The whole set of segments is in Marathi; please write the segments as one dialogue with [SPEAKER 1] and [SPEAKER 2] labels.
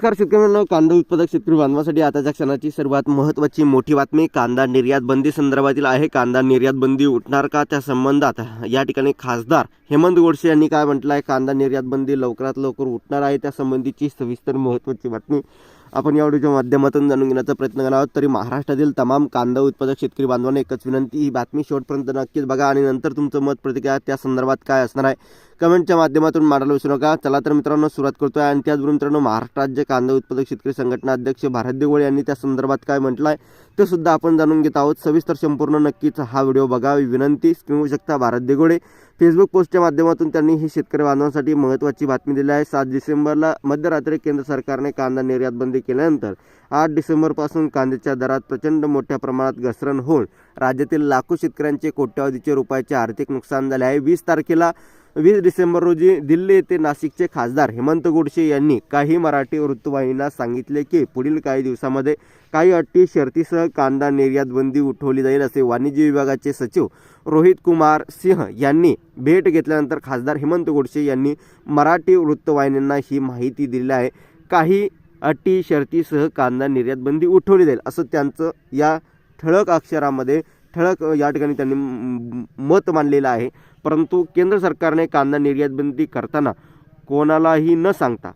[SPEAKER 1] नमस्कार शेतकऱ्यांना. कांदा उत्पादक शेतकरी बांधवासाठी आताच्या क्षणाची सर्वात महत्त्वाची मोठी बातमी कांदा निर्यात बंदी संदर्भातील आहे. कांदा निर्यात बंदी उठणार का त्या संबंधात? या ठिकाणी खासदार हेमंत गोडसे यांनी काय म्हटलं आहे कांदा निर्यात बंदी लवकरात लवकर उठणार आहे त्या संबंधीची सविस्तर महत्त्वाची बातमी आपण या व्हिडिओच्या माध्यमातून जाणून घेण्याचा प्रयत्न करणार आहोत. तरी महाराष्ट्रातील तमाम कांदा उत्पादक शेतकरी बांधवांना एकच विनंती ही बातमी शेवटपर्यंत नक्कीच बघा आणि नंतर तुमचं मत प्रतिक्रिया त्या संदर्भात काय असणार आहे? कमेंटच्या माध्यमातून मांडायला विसरू नका. चला तर मित्रांनो सुरुवात करतोय. आणि त्याचबरोबर मित्रांनो महाराष्ट्र राज्य कांदा उत्पादक शेतकरी संघटना अध्यक्ष भारत देवळे यांनी त्या संदर्भात काय म्हटलं आहे ते सुद्धा आपण जाणून घेत आहोत. सविस्तर संपूर्ण नक्कीच हा व्हिडिओ बघा. विनंती स्क्रीन होऊ शकता भारत देगोळे फेसबुक पोस्टच्या माध्यमातून त्यांनी ही शेतकरी बांधवांसाठी महत्त्वाची बातमी दिली आहे. सात डिसेंबरला मध्यरात्री केंद्र सरकारने कांदा निर्यात बंदी केल्यानंतर आठ डिसेंबरपासून कांद्याच्या दरात प्रचंड मोठ्या प्रमाणात घसरण होऊन राज्यातील लाखो शेतकऱ्यांचे कोट्यावधीचे रुपयाचे आर्थिक नुकसान झाले आहे. वीस तारखेला वीस डिसेंबर रोजी दिल्ली येथे नाशिकचे खासदार हेमंत गोडसे यांनी काही मराठी वृत्तवाहिन्यांना सांगितले की पुढील काही दिवसामध्ये काही अटी शर्तीसह कांदा निर्यात बंदी उठवली जाईल असे वाणिज्य विभागाचे सचिव रोहित कुमार सिंह यांनी भेट घेतल्यानंतर खासदार हेमंत गोडसे यांनी मराठी वृत्तवाहिन्यांना ही माहिती दिली आहे. काही अटी शर्तीसह कांदा निर्यात बंदी उठवली जाईल असं त्यांचं या ठळक अक्षरामध्ये ठळक या ठिकाणी त्यांनी मत मांडलेलं आहे. परंतु केंद्र सरकारने कांदा निर्यातबंदी करताना कोणालाही न सांगता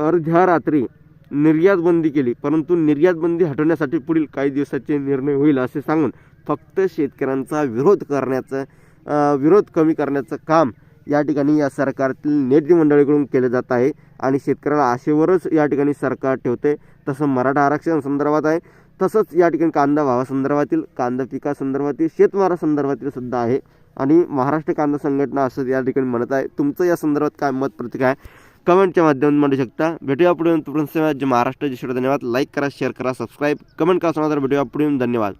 [SPEAKER 1] अर्ध्या रात्री निर्यातबंदी केली. परंतु निर्यातबंदी हटवण्यासाठी पुढील काही दिवसाचे निर्णय होईल असे सांगून फक्त शेतकऱ्यांचा विरोध करण्याचं विरोध कमी करण्याचं काम या ठिकाणी या सरकारतील नेते मंडळीकडून केलं जात आहे. आणि शेतकऱ्याला आशेवरच या ठिकाणी सरकार ठेवते तसं मराठा आरक्षण संदर्भात आहे. तसंच या ठिकाणी कांदा भावासंदर्भातील कांदा पिकासंदर्भातील शेतमारासंदर्भातील सुद्धा आहे. आणि महाराष्ट्र कांदा संघटना असं या ठिकाणी म्हणत आहे. तुमचं या संदर्भात काय मत प्रतिक आहे? कमेंटच्या माध्यमातून म्हणू शकता. भेटूया पुढे. महाराष्ट्र. जे धन्यवाद. लाईक करा शेअर करा सबस्क्राईब कमेंट करा तर भेटूया पुढे. धन्यवाद.